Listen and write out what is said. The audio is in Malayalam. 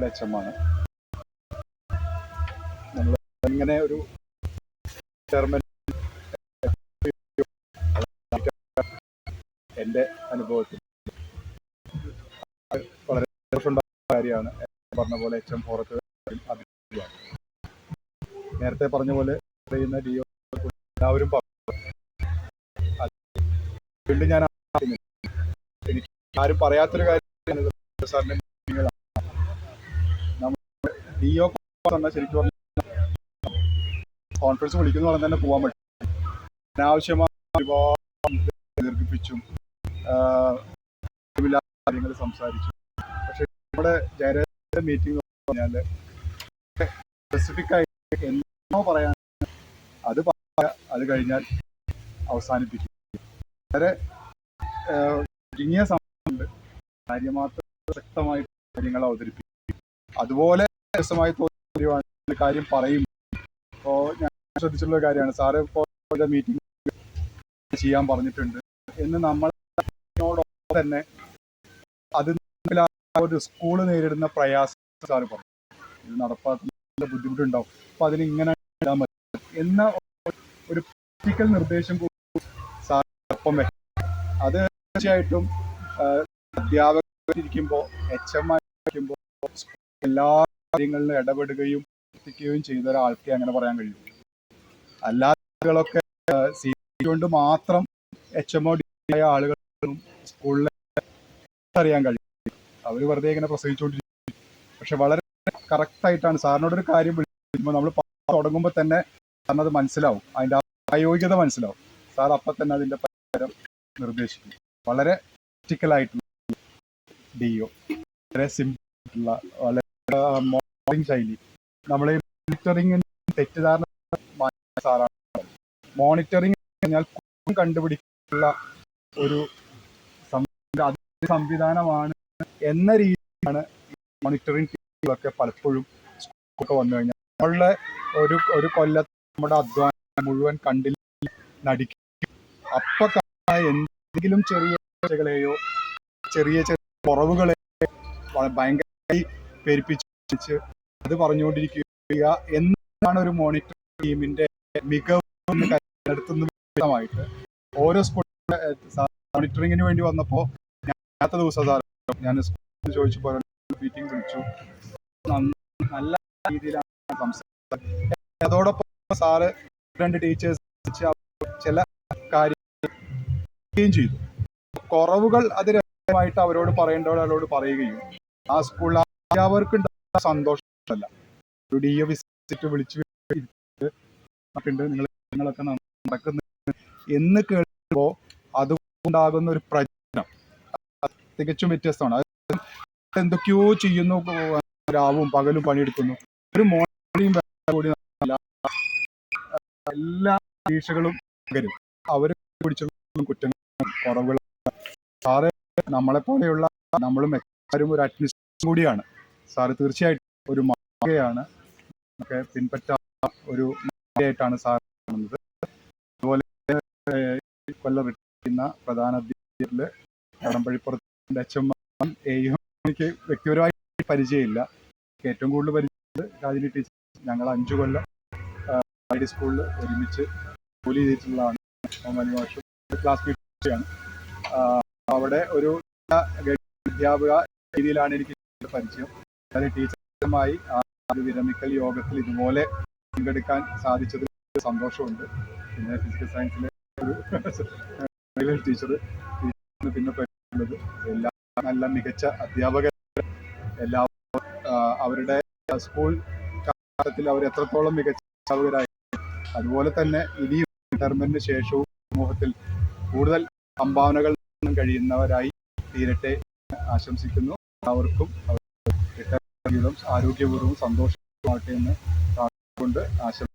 സ്കൂളിലെ എച്ച് എം ആണ് നമ്മൾ ഇങ്ങനെ ഒരു എന്റെ അനുഭവത്തിൽ വളരെ കാര്യമാണ്. പറഞ്ഞ പോലെ എച്ച് എം ഫോറത്ത് നേരത്തെ പറഞ്ഞ പോലെ ചെയ്യുന്ന ഡി ഒ എല്ലാവരും വീണ്ടും ഞാൻ എനിക്ക് ആരും പറയാത്തൊരു കാര്യം സാറിന്റെ മീറ്റിങ്ങുകളാണ് നമ്മൾ ഡി ഒ പറഞ്ഞാൽ ശരിക്കും പറഞ്ഞാൽ കോൺഫറൻസ് വിളിക്കുന്ന പോലെ തന്നെ പോകാൻ പറ്റും. അനാവശ്യമായ ദീർഘിപ്പിച്ചും കാര്യങ്ങൾ സംസാരിച്ചു. പക്ഷെ നമ്മുടെ ജയരാജന്റെ മീറ്റിംഗ് പറഞ്ഞാൽ സ്പെസിഫിക് ആയിട്ട് എന്താണോ പറയാൻ അത് അത് കഴിഞ്ഞാൽ അവസാനിപ്പിക്കും. വളരെ ചുരുങ്ങിയ സമയമുണ്ട്. കാര്യമാത്ര ശക്തമായി കാര്യങ്ങൾ അവതരിപ്പിക്കും. അതുപോലെ രസമായി തോന്നിയ കാര്യം പറയും അപ്പോൾ ഞാൻ ശ്രദ്ധിച്ചിട്ടുള്ള കാര്യമാണ്. സാറ് ഇപ്പോൾ മീറ്റിംഗ് ചെയ്യാൻ പറഞ്ഞിട്ടുണ്ട്. എന്ന് നമ്മളോടൊപ്പം തന്നെ അത് ഒരു സ്കൂൾ നേരിടുന്ന പ്രയാസം സാറ് പറഞ്ഞു. ഇത് നടപ്പാക്കുന്ന ബുദ്ധിമുട്ടുണ്ടാവും. അപ്പൊ അതിന് ഇങ്ങനെ ഇടാൻ പറ്റും. എന്ന ഒരു പ്രാക്ടിക്കൽ നിർദ്ദേശം സാറിനൊപ്പം വെക്കണം അത് തീർച്ചയായിട്ടും അധ്യാപകരിക്കുമ്പോൾ എച്ച് എം ആയിരിക്കുമ്പോൾ എല്ലാ കാര്യങ്ങളിലും ഇടപെടുകയും എത്തിക്കുകയും ചെയ്ത ഒരാൾക്ക് അങ്ങനെ പറയാൻ കഴിയും. അല്ലാത്തകളൊക്കെ സി കൊണ്ട് മാത്രം എച്ച് എം ഒ ആയ ആളുകളും സ്കൂളിലെ അറിയാൻ കഴിയും. അവർ വെറുതെ ഇങ്ങനെ പ്രസവിച്ചുകൊണ്ടിരിക്കും പക്ഷെ വളരെ കറക്റ്റ് ആയിട്ടാണ് സാറിനോടൊരു കാര്യം വിളിക്കുമ്പോൾ നമ്മൾ തുടങ്ങുമ്പോൾ തന്നെ സാറിനത് മനസ്സിലാവും. അതിന്റെ പ്രായോഗികത മനസ്സിലാവും. സാർ അപ്പം തന്നെ അതിന്റെ പരിഹാരം നിർദ്ദേശിക്കും. വളരെ പ്രാക്ടിക്കലായിട്ടുള്ള ഡിഒ. വളരെ സിമ്പിൾ ആയിട്ടുള്ള വളരെ മോണിറ്ററിംഗ് ശൈലി. നമ്മൾ മോണിറ്ററിംഗ് തെറ്റിദ്ധാരണ സാറാണ്. മോണിറ്ററിംഗ് കഴിഞ്ഞാൽ കണ്ടുപിടിക്കാനുള്ള ഒരു സംവിധാനമാണ് എന്ന രീതിയിലാണ് മോണിറ്ററിംഗ് ടീമുകളൊക്കെ പലപ്പോഴും സ്കൂളൊക്കെ വന്നു കഴിഞ്ഞാൽ. നമ്മളുടെ ഒരു ഒരു കൊല്ലത്ത് നമ്മുടെ അധ്വാനം മുഴുവൻ കണ്ടിൽ നടിക്കും. അപ്പൊ എന്തെങ്കിലും ചെറിയ ചെറിയ ചെറിയ കുറവുകളെ വ- ഭയങ്കരമായി പെരുപ്പിച്ച് അത് പറഞ്ഞുകൊണ്ടിരിക്കുക എന്നാണ് ഒരു മോണിറ്റർ ടീമിന്റെ മികവ് കരുതുന്ന വ്യക്തമായിട്ട്. ഓരോ സ്കൂൾ മോണിറ്ററിങ്ങിന് വേണ്ടി വന്നപ്പോൾ ഞാത്ത ദിവസം ഞാൻ സ്കൂളിൽ പോലെ മീറ്റിംഗ് വിളിച്ചു. നല്ല രീതിയിലാണ് സംസാരിച്ചത്. അതോടൊപ്പം സാറ് രണ്ട് ടീച്ചേഴ്സ് ചില കാര്യം ചെയ്തു. കുറവുകൾ അത് രഹസ്യമായിട്ട് അവരോട് പറയേണ്ടവരോട് പറയുകയും ആ സ്കൂളിൽ ഉണ്ടാകുന്ന സന്തോഷമല്ല. ഒരു ഡി എ വിസിറ്റ് വിളിച്ചു നിങ്ങൾ നിങ്ങളൊക്കെ നടക്കുന്നു. എന്ന് കേൾക്കുമ്പോൾ അതുകൊണ്ടാകുന്ന ഒരു പ്രചരണം തികച്ചും വ്യത്യസ്തമാണ്. അത് എന്തൊക്കെയോ ചെയ്യുന്നു. രാവും പകലും പണിയെടുക്കുന്നു. ഒരു മോർണിംഗ് കൂടി. എല്ലാ പരീക്ഷകളും പകരും. അവരെ പിടിച്ചുള്ള കുറ്റങ്ങളും കുറവുകളും. സാറ് നമ്മളെ പോലെയുള്ള നമ്മളും എല്ലാവരും ഒരു അഡ്മിനിസ്ട്രേഷൻ കൂടിയാണ്. സാറ് തീർച്ചയായിട്ടും ഒരു മാതൃകയാണ്. ഒക്കെ പിൻപറ്റാത്ത ഒരു മാതൃകയായിട്ടാണ് സാർ കാണുന്നത്. അതുപോലെ കൊല്ലം റിട്ടയർ പ്രധാന അധ്യാപകരിൽ കടമ്പഴിപ്പുറത്തിന്റെ എച്ച് എം എനിക്ക് വ്യക്തിപരമായി പരിചയമില്ല. ഏറ്റവും കൂടുതൽ പരിചയമുള്ളത് രാജിനി ടീച്ചർ ഞങ്ങൾ അഞ്ചു കൊല്ലം സ്കൂളിൽ ഒരുമിച്ച് ജോലി ചെയ്തിട്ടുള്ളതാണ്. ക്ലാസ് ടീച്ചറാണ് അവിടെ ഒരു അധ്യാപക രീതിയിലാണ് എനിക്ക് പരിചയം. ടീച്ചറുമായി ആ ഒരു വിരമിക്കൽ യോഗത്തിൽ ഇതുപോലെ പങ്കെടുക്കാൻ സാധിച്ചതിൽ സന്തോഷമുണ്ട്. പിന്നെ ഫിസിക്കൽ സയൻസിലെ ഒരു ടീച്ചർ പിന്നെ പറ്റുന്നത് എല്ലാ നല്ല മികച്ച അധ്യാപകർ എല്ലാ അവരുടെ സ്കൂൾ കാലത്തിൽ അവർ എത്രത്തോളം മികച്ച അധ്യാപകരായി അതുപോലെ തന്നെ ഇനിയും റിട്ടയർമെന്റിന് ശേഷവും സമൂഹത്തിൽ കൂടുതൽ സംഭാവനകൾ കഴിയുന്നവരായി തീരട്ടെ ആശംസിക്കുന്നു. റിട്ടയർമെന്റ് ജീവിതം ആരോഗ്യപൂർവം സന്തോഷമാകട്ടെ എന്ന് പ്രാർത്ഥിച്ചുകൊണ്ട് ആശംസിക്കുന്നു.